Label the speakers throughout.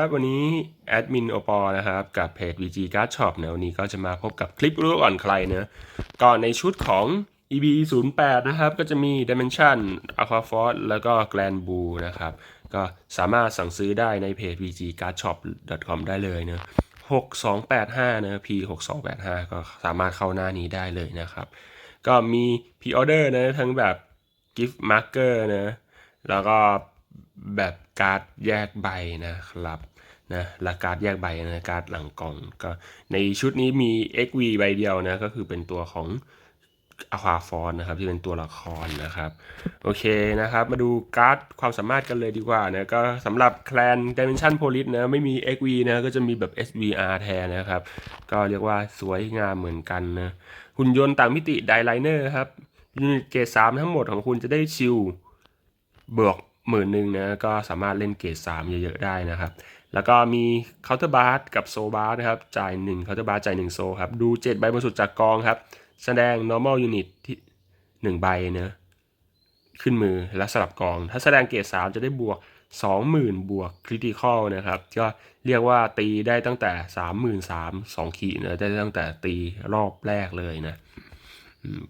Speaker 1: ครับวันนี้แอดมินโอปอนะครับ กับเพจ VG Card Shop เนี่ยวันนี้ก็จะมาพบกับคลิปรู้ก่อนใครเนะก่อนในชุดของ EB 0 8นะครับ ก็จะมี Dimension Aqua Force แล้วก็ Grand Blue นะครับ ก็สามารถสั่งซื้อได้ในเพจ VG Card Shop com ได้เลยเนะ6285นะ P 6285ก็สามารถเข้าหน้านี้ได้เลยนะครับ ก็มีพ r ออเดอร์นะทั้งแบบ gift marker นะแล้วก็ แบบการ์ดแยกใบนะครับนะและการ์ดแยกใบนะการ์ดหลังกล่องก็ในชุดนี้มี XV ใบเดียวนะก็คือเป็นตัวของอควาฟอนนะครับที่เป็นตัวละครนะครับ โอเคนะครับ มาดูการ์ดความสามารถกันเลยดีกว่านะก็สำหรับแคลน Dimension Police นะไม่มี XV นะก็จะมีแบบ SVR แทนนะครับ ก็เรียกว่าสวยงามเหมือนกันนะหุ่นยนต์ต่างมิติไดไลเนอร์ครับยูนิตเกรดสามทั้งหมดของคุณจะได้ชิลบวก หมื่นหนึ่งนะก็สามารถเล่นเกรดสามเยอะๆได้นะครับ แล้วก็มีเคาน์เตอร์บาร์กับโซบาร์นะครับ จ่าย1เคาน์เตอร์บาร์จ่าย1โซครับ ดู 7 ใบบนสุดจากกองครับ แสดง normal unit ที่ 1 ใบเนะขึ้นมือและสลับกอง ถ้าแสดงเกรด3จะได้บวก 20,000 บวกคริติคอลนะครับ ก็เรียกว่าตีได้ตั้งแต่ 33,000 2ขีดนะได้ตั้งแต่ตีรอบแรกเลยนะ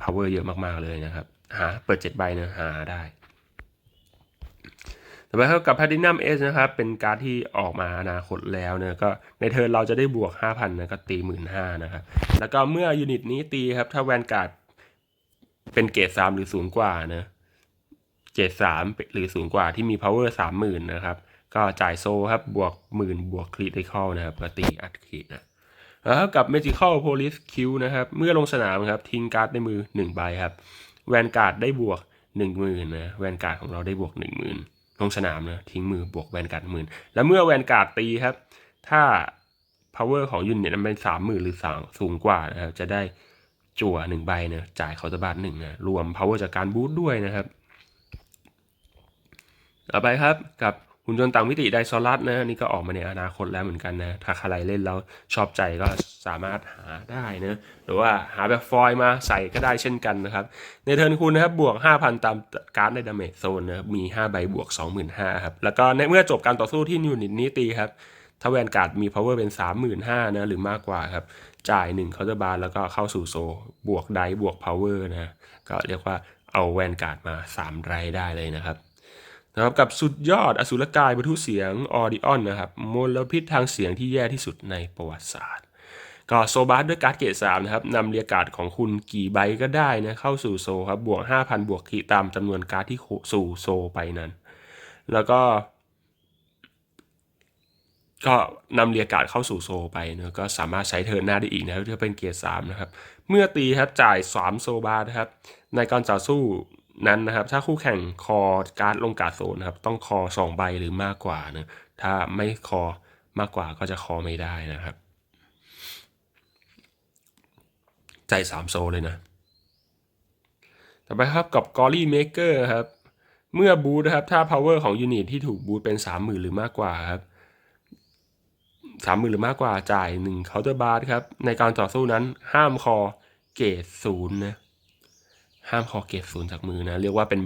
Speaker 1: power เยอะมากๆเลยนะครับ หาเปิด 7 ใบนะหาได้ ต่อไปครับกับ Platinum S นะครับ เป็นการ์ดที่ออกมาอนาคตแล้วเนี่ยก็ในเทิร์นเราจะได้บวก 5,000นะก็ตี15,000นะครับ แล้วก็เมื่อยูนิตนี้ตีครับ ถ้าแวนการ์ดเป็นเกรด3หรือสูงกว่านะเกรด3หรือสูงกว่าที่มี power 30,000นะครับ ก็จ่ายโซครับ บวกหมื่นบวกคริติคอลนะครับก็ตีอัดขีดนะแล้วกับ Magical Police Q นะครับ เมื่อลงสนามครับทิ้งการ์ดในมือ1ใบครับ แวนการ์ดได้บวก 10,000นะ แวนการ์ดของเราได้บวก 10,000 ลงสนามนะทิ้งมือบวกแวนการ์ดหมื่นแล้วเมื่อแวนการ์ดตีครับ ถ้า power ของยูนิตมันเป็นสามหมื่นหรือสามสูงกว่านะครับจะได้จั่วหนึ่งใบนะจ่ายเคาน์เตอร์บาทหนึ่งนะรวม power จากการบูทด้วยนะครับ ต่อไปครับกับ หุ่นยนต์ต่างมิติไดซอรัสนะนี่ก็ออกมาในอนาคตแล้วเหมือนกันนะ ถ้าใครเล่นแล้วชอบใจก็สามารถหาได้นะหรือว่าหาแบบฟอยมาใส่ก็ได้เช่นกันนะครับ ในเทิร์นคุณนะครับบวก 5,000 ตามการ์ดในดาเมจโซนนะครับมี 5 ใบบวก 25,000ครับแล้วก็ในเมื่อจบการต่อสู้ที่ยูนิตนี้ตีครับถ้าแวนการ์ดมี power เป็น 35,000นะหรือมากกว่าครับจ่าย1เคาน์เตอร์บาร์แล้วก็เข้าสู่โซ บวกไดบวก power นะก็เรียกว่าเอาแวนการ์ดมา3ไรได้เลยนะครับ นะครับกับสุดยอดอสุรกายบรรทุเสียงออดิออนนะครับมลพิษทางเสียงที่แย่ที่สุดในประวัติศาสตร์ ก็โซบาสด้วยการ์ดเกรดสามนะครับนำเรียการ์ดของคุณกี่ใบก็ได้นะเข้าสู่โซครับบวก 5,000 บวกขีตามจำนวนการ์ดที่สู่โซไปนั้น แล้วก็ก็นำเรียการ์ดเข้าสู่โซไปนะก็สามารถใช้เทิร์นหน้าได้อีกนะครับถ้าเป็นเกียร์สามนะครับ เมื่อตีครับจ่ายสามโซบาร์นะครับ ในการต่อสู้ นั้นนะครับถ้าคู่แข่งคอการ์ดลงการ์ดโซนนะครับต้องคอสองใบหรือมากกว่านะถ้าไม่คอมากกว่าก็จะคอไม่ได้นะครับจ่ายสามโซเลยนะต่อไปครับกับ g o r y Maker ครับเมื่อบูทนะครับถ้า power ของยูนิตที่ถูกบูทเป็น 30,000 หรือมากกว่าครับสามหมื่นหรือมากกว่าจ่ายหนึ่งเคาน์เตอร์บาร์ครับในการต่อสู้นั้นห้ามคอเกรดศูนย์นะ ห้ามคอเกรดศูนย์จากมือนะ เรียกว่าเป็น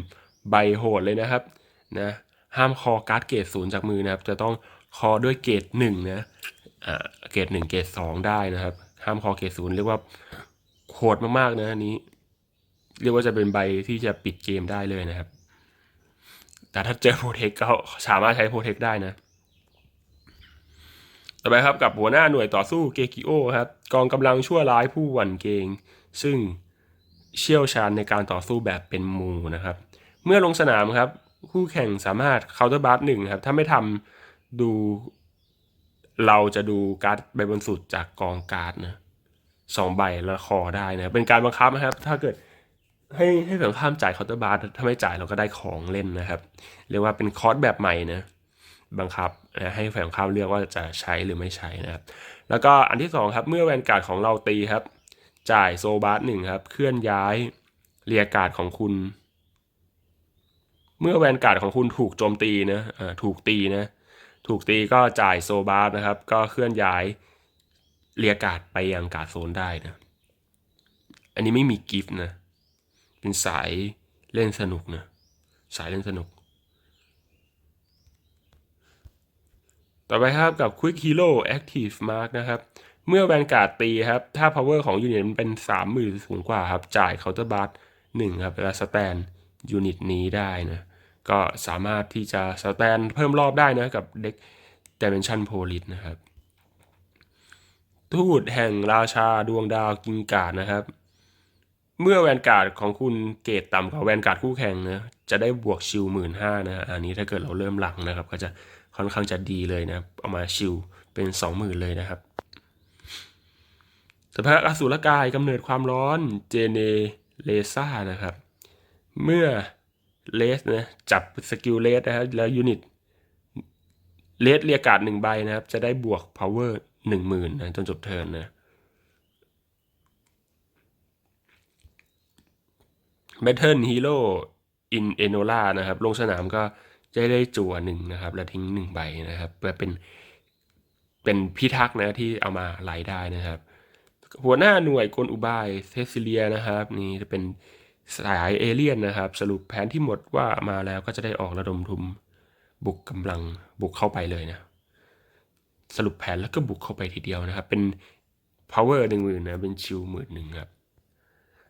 Speaker 1: ใบโหดเลยนะครับนะห้ามคอการ์ดเกรดศูนย์จากมือนะครับ จะต้องคอด้วยเกรดหนึ่งนะเกรดหนึ่งเกรดสองได้นะครับ ห้ามคอเกรดศูนย์เรียกว่าโหดมากๆนะอันนี้ เรียกว่าจะเป็นใบที่จะปิดเกมได้เลยนะครับ แต่ถ้าเจอโปรเทคก็สามารถใช้โปรเทคได้นะต่อไปครับกับหัวหน้าหน่วยต่อสู้เกกิโอครับกองกำลังชั่วร้ายผู้หวั่นเกง ซึ่ง เชี่ยวชาญในการต่อสู้แบบเป็นมูนะครับ เมื่อลงสนามครับ คู่แข่งสามารถเคาน์เตอร์บาร์หนึ่งครับ ถ้าไม่ทำดูเราจะดูการ์ดใบบนสุดจากกองการ์ดนะสองใบแล้วคอได้นะเป็นการบังคับนะครับ ถ้าเกิดให้ให้ฝั่งข้ามจ่ายเคาน์เตอร์บาร์ถ้าไม่จ่ายเราก็ได้ของเล่นนะครับ เรียกว่าเป็นคอร์สแบบใหม่นะบังคับนะให้ฝ่ายตรงข้ามเลือกว่าจะใช้หรือไม่ใช้นะครับ แล้วก็อันที่สองครับเมื่อแวนการ์ดของเราตีครับ จ่ายโซบาร์หนึ่งครับ เคลื่อนย้ายเรียกกาดของคุณ เมื่อแวนการ์ดของคุณถูกโจมตีนะอ่าถูกตีนะ ถูกตีก็จ่ายโซบาร์นะครับ ก็เคลื่อนย้ายเรียกกาดไปยังการ์ดโซนได้นะ อันนี้ไม่มีกิฟต์นะ เป็นสายเล่นสนุกนะ สายเล่นสนุก ต่อไปครับกับ Quick Hero Active Mark นะครับ เมื่อแวนการ์ดตีครับ ถ้า power ของยูนิตมันเป็น30,000สูงกว่าครับ จ่าย counter bar 1ครับเวลาสแตนยูนิตนี้ได้นะ ก็สามารถที่จะสแตนเพิ่มรอบได้นะ กับเด็ก Dimension Police นะครับ ทูตแห่งราชาดวงดาวกิงการ์ดนะครับ เมื่อแวนการ์ดของคุณเกรดต่ำกว่าแวนการ์ดคู่แข่งนะ จะได้บวกชิลหมื่นห้านะอันนี้ถ้าเกิดเราเริ่มหลังนะครับ ก็จะค่อนข้างจะดีเลยนะเอามาชิลเป็นสองหมื่นเลยนะครับ สภาพอสูรกายกำเนิดความร้อนเจเนเลซ่านะครับ เมื่อเลสนะจับสกิลเลสนะครับแล้วยูนิตเลสเรียกาดหนึ่งใบนะครับ จะได้บวก power หนึ่งหมื่นนะจนจบเทิร์นนะ Battle Hero in Enola นลานะครับ ลงสนามก็จะได้จั่วหนึ่งนะครับ แล้วทิ้งหนึ่งใบนะครับเพื่อเป็นเป็นพิทักษ์นะที่เอามาไหลได้นะครับ หัวหน้าหน่วยกลอุบายเทสซิเลียนะครับ นี่จะเป็นสายเอเลี่ยนนะครับ สรุปแผนที่หมดว่ามาแล้วก็จะได้ออกระดมทุนบุกกำลังบุกเข้าไปเลยนะ สรุปแผนแล้วก็บุกเข้าไปทีเดียวนะครับ เป็น power หนึ่งหมื่นนะเป็นชิลหมื่นหนึ่งครับ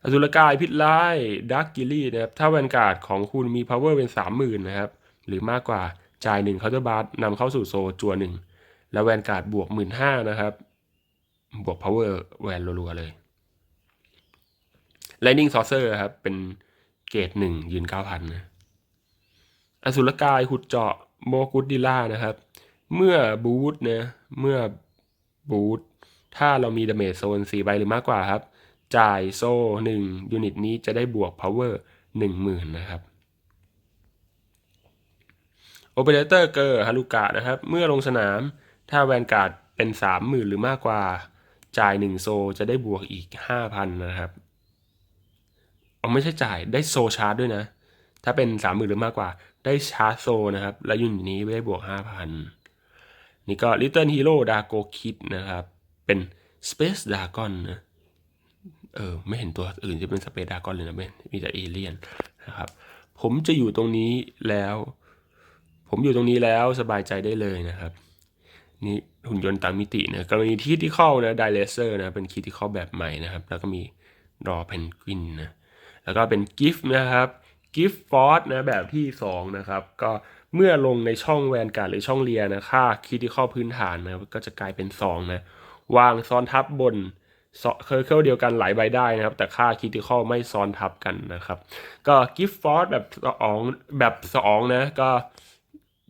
Speaker 1: อสุรกายพิษร้ายดักกิลี่นะครับ ถ้าแวนการ์ดของคุณมี power เป็นสามหมื่นนะครับ หรือมากกว่าจ่ายหนึ่งเคาน์เตอร์บาร์นำเข้าสู่โซจัวหนึ่งแล้วแวนการ์ดบวกหมื่นห้านะครับ บวก power แวนรัวๆเลย Lightning Saucer ครับ เป็นเกรดหนึ่งยืนเก้าพันนะ อสุรกายหุดเจาะโมกุดดิล่านะครับ เมื่อบูทเนะเมื่อบูทถ้าเรามีดาเมจโซน4ใบหรือมากกว่าครับ จ่ายโซ่1ยูนิตนี้จะได้บวก power 10,000 นะครับโอเปอเรเตอร์เกอร์ฮารุกะนะครับ เมื่อลงสนามถ้าแวนการ์ดเป็น 30,000 หรือมากกว่า จ่าย 1 โซจะได้บวกอีก 5,000 นะครับ เอาไม่ใช่จ่ายได้โซชาร์จด้วยนะ ถ้าเป็น 30,000 หรือมากกว่าได้ชาร์จโซนะครับ แล้วยูนิตนี้ได้บวก 5,000 นี่ก็ Little Hero Dago Kid นะครับ เป็น Space Dragon นะเออไม่เห็นตัวอื่นที่เป็น Space Dragon เลยนะไม่มีแต่เอเลี่ยนนะครับ ผมจะอยู่ตรงนี้แล้ว ผมอยู่ตรงนี้แล้วสบายใจได้เลยนะครับ นี่หุ่นยนต์ต่างมิตินะกรณีที่ที่เข้านะไดเลเซอร์นะเป็นคีที่เข้าแบบใหม่นะครับ แล้วก็มีรอเพนกวินนะแล้วก็เป็นกิฟต์นะครับกิฟต์ฟอร์นะแบบที่ 2 นะครับ ก็เมื่อลงในช่องแวนการ์ดหรือช่องเลียนะค่าคีที่ข้อพื้นฐานนะก็จะกลายเป็น2นะวางซ้อนทับบนเคอร์เคิลเดียวกันหลายใบได้นะครับ แต่ค่าคีที่ข้อไม่ซ้อนทับกันนะครับ ก็กิฟต์ฟอร์สแบบสองแบบ2นะ ก็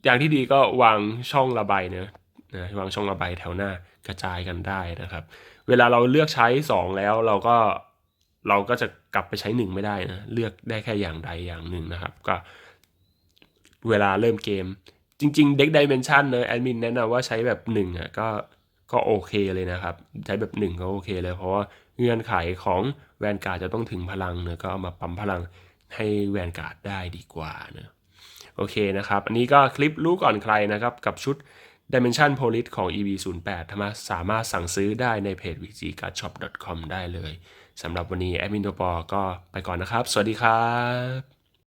Speaker 1: อย่างที่ดีก็วางช่องระบายนะ นะวางช่องระบายแถวหน้ากระจายกันได้นะครับ เวลาเราเลือกใช้ 2 แล้วเราก็เราก็จะกลับไปใช้ 1 ไม่ได้นะเลือกได้แค่อย่างใดอย่างหนึ่งนะครับ ก็เวลาเริ่มเกม จริง ๆ เด็กดิเมนชันเนอะแอดมินแนะนำว่าใช้แบบ1อะก็ก็โอเคเลยนะครับ ใช้แบบ 1 ก็โอเคเลยเพราะว่าเงื่อนไขของแวนการ์ดจะต้องถึงพลังเนอะก็เอามาปั๊มพลังให้แวนการ์ดได้ดีกว่าเนอะโอเคนะครับ อันนี้ก็คลิปรู้ก่อนใครนะครับกับชุด Dimension Police ของ EV08 ทสามารถสั่งซื้อได้ในเพจ vgcardshop.com ได้เลยสำหรับวันนี้แอดมินตัวปอก็ไปก่อนนะครับ สวัสดีครับ